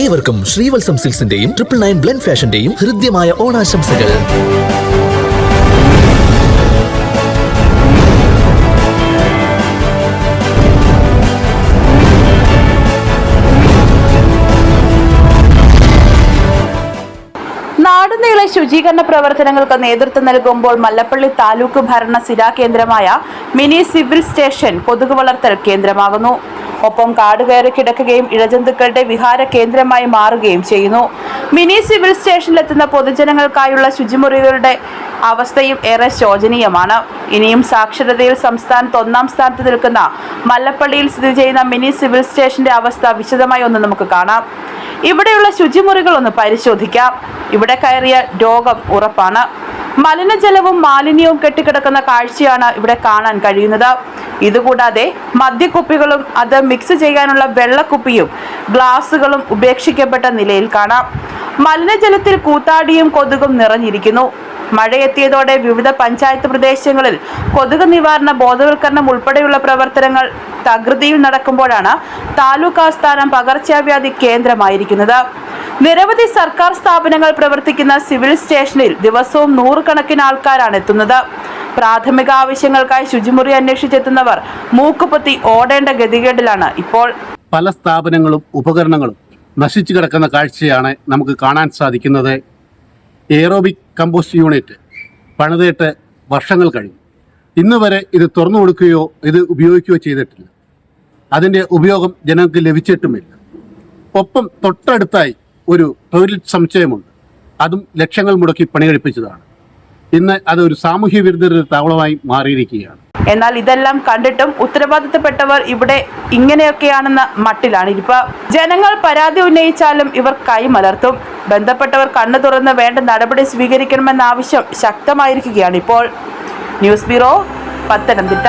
ഏവർക്കും ശ്രീവത്സം സിൽസിന്റെയും triple nine blend ഫാഷന്റെയും ഹൃദ്യമായ ഓണാശംസകൾ. നാടുനീളെ ശുചീകരണ പ്രവർത്തനങ്ങൾക്ക് നേതൃത്വം നൽകുമ്പോൾ മല്ലപ്പള്ളി താലൂക്ക് ഭരണ സ്ഥിരാകേന്ദ്രമായ മിനി സിവിൽ സ്റ്റേഷൻ കൊതുക് വളർത്തൽ കേന്ദ്രമാകുന്നു. ഒപ്പം കാട് കയറി കിടക്കുകയും ഇഴജന്തുക്കളുടെ വിഹാര കേന്ദ്രമായി മാറുകയും ചെയ്യുന്നു. മിനി സിവിൽ സ്റ്റേഷനിലെത്തുന്ന പൊതുജനങ്ങൾക്കായുള്ള ശുചിമുറികളുടെ അവസ്ഥയും ഏറെ ശോചനീയമാണ്. ഇനിയും സാക്ഷരതയിൽ സംസ്ഥാനത്ത് ഒന്നാം സ്ഥാനത്ത് നിൽക്കുന്ന മല്ലപ്പള്ളിയിൽ സ്ഥിതി ചെയ്യുന്ന മിനി സിവിൽ സ്റ്റേഷന്റെ അവസ്ഥ വിശദമായി ഒന്ന് നമുക്ക് കാണാം. ഇവിടെയുള്ള ശുചിമുറികൾ ഒന്ന് പരിശോധിക്കാം. ഇവിടെ കയറിയ രോഗം ഉറപ്പാണ്. മലിനജലവും മാലിന്യവും കെട്ടിക്കിടക്കുന്ന കാഴ്ചയാണ് ഇവിടെ കാണാൻ കഴിയുന്നത്. ഇതുകൂടാതെ മദ്യക്കുപ്പികളും അത് മിക്സ് ചെയ്യാനുള്ള വെള്ളക്കുപ്പിയും ഗ്ലാസുകളും ഉപേക്ഷിക്കപ്പെട്ട നിലയിൽ കാണാം. മലിനജലത്തിൽ കൂത്താടിയും കൊതുകും നിറഞ്ഞിരിക്കുന്നു. മഴയെത്തിയതോടെ വിവിധ പഞ്ചായത്ത് പ്രദേശങ്ങളിൽ കൊതുക് നിവാരണ ബോധവൽക്കരണം ഉൾപ്പെടെയുള്ള പ്രവർത്തനങ്ങൾ തകൃതിയിൽ നടക്കുമ്പോഴാണ് താലൂക്ക് ആസ്ഥാനം പകർച്ചവ്യാധി കേന്ദ്രമായിരിക്കുന്നത്. നിരവധി സർക്കാർ സ്ഥാപനങ്ങൾ പ്രവർത്തിക്കുന്ന സിവിൽ സ്റ്റേഷനിൽ ദിവസവും നൂറുകണക്കിന് ആൾക്കാരാണ് എത്തുന്നത്. പ്രാഥമിക ആവശ്യങ്ങൾക്കായി ശുചിമുറി അന്വേഷിച്ചെത്തുന്നവർ മൂക്കുപൊത്തി ഓടേണ്ട ഗതികേടിലാണ് ഇപ്പോൾ. പല സ്ഥാപനങ്ങളും ഉപകരണങ്ങളും നശിച്ചു കിടക്കുന്ന കാഴ്ചയാണ് നമുക്ക് കാണാൻ സാധിക്കുന്നത്. എയറോബിക് കമ്പോസ്റ്റ് യൂണിറ്റ് പണിതിട്ട് വർഷങ്ങൾ കഴിഞ്ഞു. ഇന്ന് വരെ ഇത് തുറന്നു കൊടുക്കുകയോ ഇത് ഉപയോഗിക്കുകയോ ചെയ്തിട്ടില്ല. അതിന്റെ ഉപയോഗം ജനങ്ങൾക്ക് ലഭിച്ചിട്ടുമില്ല. ഒപ്പം തൊട്ടടുത്തായി ഒരു ടോയ്ലറ്റ് സമുച്ചയമുണ്ട്. അതും ലക്ഷങ്ങൾ മുടക്കി പണികഴിപ്പിച്ചതാണ്. ഇന്ന് അതൊരു സാമൂഹ്യ വിരുദ്ധരുടെ താവളമായി മാറിയിരിക്കുകയാണ്. എന്നാൽ ഇതെല്ലാം കണ്ടിട്ടും ഉത്തരവാദിത്തപ്പെട്ടവർ ഇവിടെ ഇങ്ങനെയൊക്കെയാണെന്ന മട്ടിലാണ്. ഇപ്പൊ ജനങ്ങൾ പരാതി ഉന്നയിച്ചാലും ഇവർ കൈമലർത്തും. ബന്ധപ്പെട്ടവർ കണ്ണു തുറന്ന് വേണ്ട നടപടി സ്വീകരിക്കണമെന്ന ആവശ്യം ശക്തമായിരിക്കുകയാണ് ഇപ്പോൾ. News bureau Pathanamthitta.